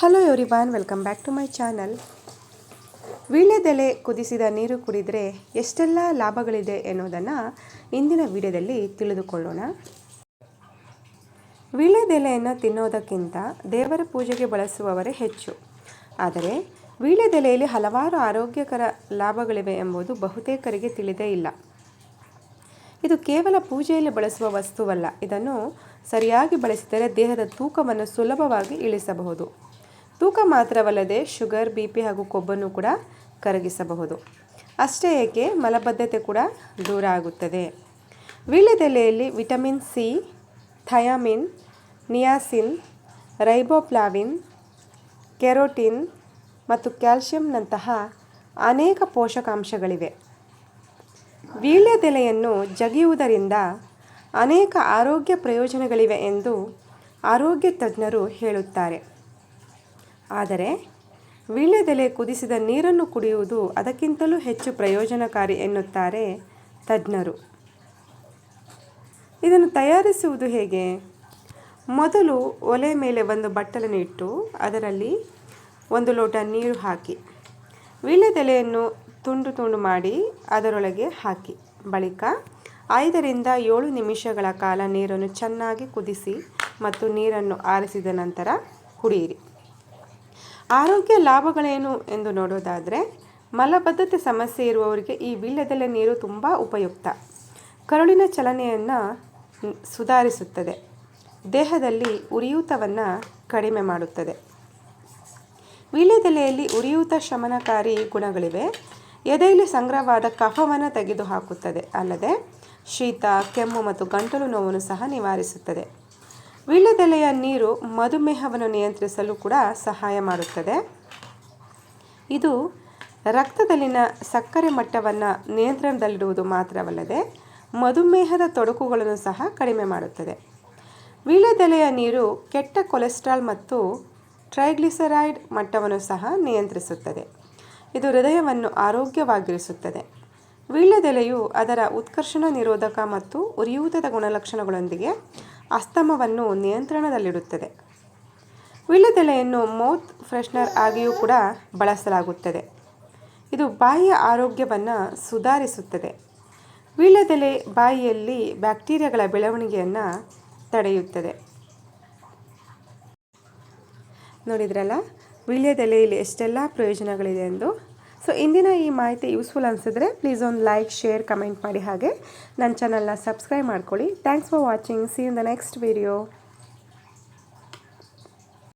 Hello everyone welcome back to my channel ವೀಳ್ಯದೆಲೆ ಕುದಿಸಿದ ನೀರು ಕುಡಿದರೆ ಎಷ್ಟೆಲ್ಲ ಲಾಭಗಳಿದೆ ಎನ್ನುವುದನ್ನು ಇಂದಿನ ವಿಡಿಯೋದಲ್ಲಿ ತಿಳಿದುಕೊಳ್ಳೋಣ. ವೀಳ್ಯದೆಲೆಯನ್ನು ತಿನ್ನೋದಕ್ಕಿಂತ ದೇವರ ಪೂಜೆಗೆ ಬಳಸುವವರೇ ಹೆಚ್ಚು. ಆದರೆ ವೀಳ್ಯದೆಲೆಯಲ್ಲಿ ಹಲವಾರು ಆರೋಗ್ಯಕರ ಲಾಭಗಳಿವೆ ಎಂಬುದು ಬಹುತೇಕರಿಗೆ ತಿಳಿದೇ ಇಲ್ಲ. ಇದು ಕೇವಲ ಪೂಜೆಯಲ್ಲಿ ಬಳಸುವ ವಸ್ತುವಲ್ಲ, ಇದನ್ನು ಸರಿಯಾಗಿ ಬಳಸಿದರೆ ದೇಹದ ತೂಕವನ್ನು ಸುಲಭವಾಗಿ ಇಳಿಸಬಹುದು. ತೂಕ ಮಾತ್ರವಲ್ಲದೆ ಶುಗರ್, ಬಿ ಪಿ ಹಾಗೂ ಕೊಬ್ಬನ್ನು ಕೂಡ ಕರಗಿಸಬಹುದು. ಅಷ್ಟೇ ಏಕೆ ಮಲಬದ್ಧತೆ ಕೂಡ ದೂರ ಆಗುತ್ತದೆ. ವೀಳ್ಯದೆಲೆಯಲ್ಲಿ vitamin C, thiamine, niacin, riboflavin, carotene ಮತ್ತು ಕ್ಯಾಲ್ಶಿಯಂನಂತಹ ಅನೇಕ ಪೋಷಕಾಂಶಗಳಿವೆ. ವೀಳ್ಯದೆಲೆಯನ್ನು ಜಗಿಯುವುದರಿಂದ ಅನೇಕ ಆರೋಗ್ಯ ಪ್ರಯೋಜನಗಳಿವೆ ಎಂದು ಆರೋಗ್ಯ ತಜ್ಞರು ಹೇಳುತ್ತಾರೆ. ಆದರೆ ವೀಳ್ಯದೆಲೆ ಕುದಿಸಿದ ನೀರನ್ನು ಕುಡಿಯುವುದು ಅದಕ್ಕಿಂತಲೂ ಹೆಚ್ಚು ಪ್ರಯೋಜನಕಾರಿ ಎನ್ನುತ್ತಾರೆ ತಜ್ಞರು. ಇದನ್ನು ತಯಾರಿಸುವುದು ಹೇಗೆ? ಮೊದಲು ಒಲೆ ಮೇಲೆ ಒಂದು ಬಟ್ಟಲನ್ನು ಇಟ್ಟು ಅದರಲ್ಲಿ ಒಂದು ಲೋಟ ನೀರು ಹಾಕಿ, ವೀಳ್ಯದೆಲೆಯನ್ನು ತುಂಡು ತುಂಡು ಮಾಡಿ ಅದರೊಳಗೆ ಹಾಕಿ. ಬಳಿಕ ಐದರಿಂದ ಏಳು ನಿಮಿಷಗಳ ಕಾಲ ನೀರನ್ನು ಚೆನ್ನಾಗಿ ಕುದಿಸಿ ಮತ್ತು ನೀರನ್ನು ಆರಿಸಿದ ನಂತರ ಕುಡಿಯಿರಿ. ಆರೋಗ್ಯ ಲಾಭಗಳೇನು ಎಂದು ನೋಡೋದಾದರೆ ಮಲಬದ್ಧತೆ ಸಮಸ್ಯೆ ಇರುವವರಿಗೆ ಈ ವೀಳ್ಯದೆಲೆ ನೀರು ತುಂಬ ಉಪಯುಕ್ತ. ಕರುಳಿನ ಚಲನೆಯನ್ನು ಸುಧಾರಿಸುತ್ತದೆ. ದೇಹದಲ್ಲಿ ಉರಿಯೂತವನ್ನು ಕಡಿಮೆ ಮಾಡುತ್ತದೆ. ವೀಳ್ಯದೆಲೆಯಲ್ಲಿ ಉರಿಯೂತ ಶಮನಕಾರಿ ಗುಣಗಳಿವೆ. ಎದೆಯಲ್ಲಿ ಸಂಗ್ರಹವಾದ ಕಫವನ್ನು ತೆಗೆದುಹಾಕುತ್ತದೆ. ಅಲ್ಲದೆ ಶೀತ, ಕೆಮ್ಮು ಮತ್ತು ಗಂಟಲು ನೋವನ್ನು ಸಹ ನಿವಾರಿಸುತ್ತದೆ. ವೀಳ್ಯದೆಲೆಯ ನೀರು ಮಧುಮೇಹವನ್ನು ನಿಯಂತ್ರಿಸಲು ಕೂಡ ಸಹಾಯ ಮಾಡುತ್ತದೆ. ಇದು ರಕ್ತದಲ್ಲಿನ ಸಕ್ಕರೆ ಮಟ್ಟವನ್ನು ನಿಯಂತ್ರಣದಲ್ಲಿಡುವುದು ಮಾತ್ರವಲ್ಲದೆ ಮಧುಮೇಹದ ತೊಡಕುಗಳನ್ನು ಸಹ ಕಡಿಮೆ ಮಾಡುತ್ತದೆ. ವೀಳ್ಯದೆಲೆಯ ನೀರು ಕೆಟ್ಟ ಕೊಲೆಸ್ಟ್ರಾಲ್ ಮತ್ತು ಟ್ರೈಗ್ಲಿಸರೈಡ್ ಮಟ್ಟವನ್ನು ಸಹ ನಿಯಂತ್ರಿಸುತ್ತದೆ. ಇದು ಹೃದಯವನ್ನು ಆರೋಗ್ಯವಾಗಿರಿಸುತ್ತದೆ. ವೀಳ್ಯದೆಲೆಯು ಅದರ ಉತ್ಕರ್ಷಣ ನಿರೋಧಕ ಮತ್ತು ಉರಿಯೂತದ ಗುಣಲಕ್ಷಣಗಳೊಂದಿಗೆ ಅಸ್ತಮವನ್ನು ನಿಯಂತ್ರಣದಲ್ಲಿಡುತ್ತದೆ. ವೀಳ್ಯದೆಲೆಯನ್ನು ಮೌತ್ ಫ್ರೆಶ್ನರ್ ಆಗಿಯೂ ಕೂಡ ಬಳಸಲಾಗುತ್ತದೆ. ಇದು ಬಾಯಿಯ ಆರೋಗ್ಯವನ್ನು ಸುಧಾರಿಸುತ್ತದೆ. ವೀಳ್ಯದೆಲೆ ಬಾಯಿಯಲ್ಲಿ ಬ್ಯಾಕ್ಟೀರಿಯಾಗಳ ಬೆಳವಣಿಗೆಯನ್ನು ತಡೆಯುತ್ತದೆ. ನೋಡಿದ್ರಲ್ಲ, ವೀಳ್ಯದೆಲೆಯಲ್ಲಿ ಎಷ್ಟೆಲ್ಲ ಪ್ರಯೋಜನಗಳಿದೆ ಎಂದು? ಸೊ ಇಂದಿನ ಈ ಮಾಹಿತಿ ಯೂಸ್ಫುಲ್ ಅನಿಸಿದ್ರೆ ಪ್ಲೀಸ್ ಒಂದು ಲೈಕ್ ಶೇರ್ ಕಮೆಂಟ್ ಮಾಡಿ ಹಾಗೆ. ನನ್ನ ಚಾನಲ್ನ ಸಬ್ಸ್ಕ್ರೈಬ್ ಮಾಡ್ಕೊಳ್ಳಿ. Thanks for watching see in the next video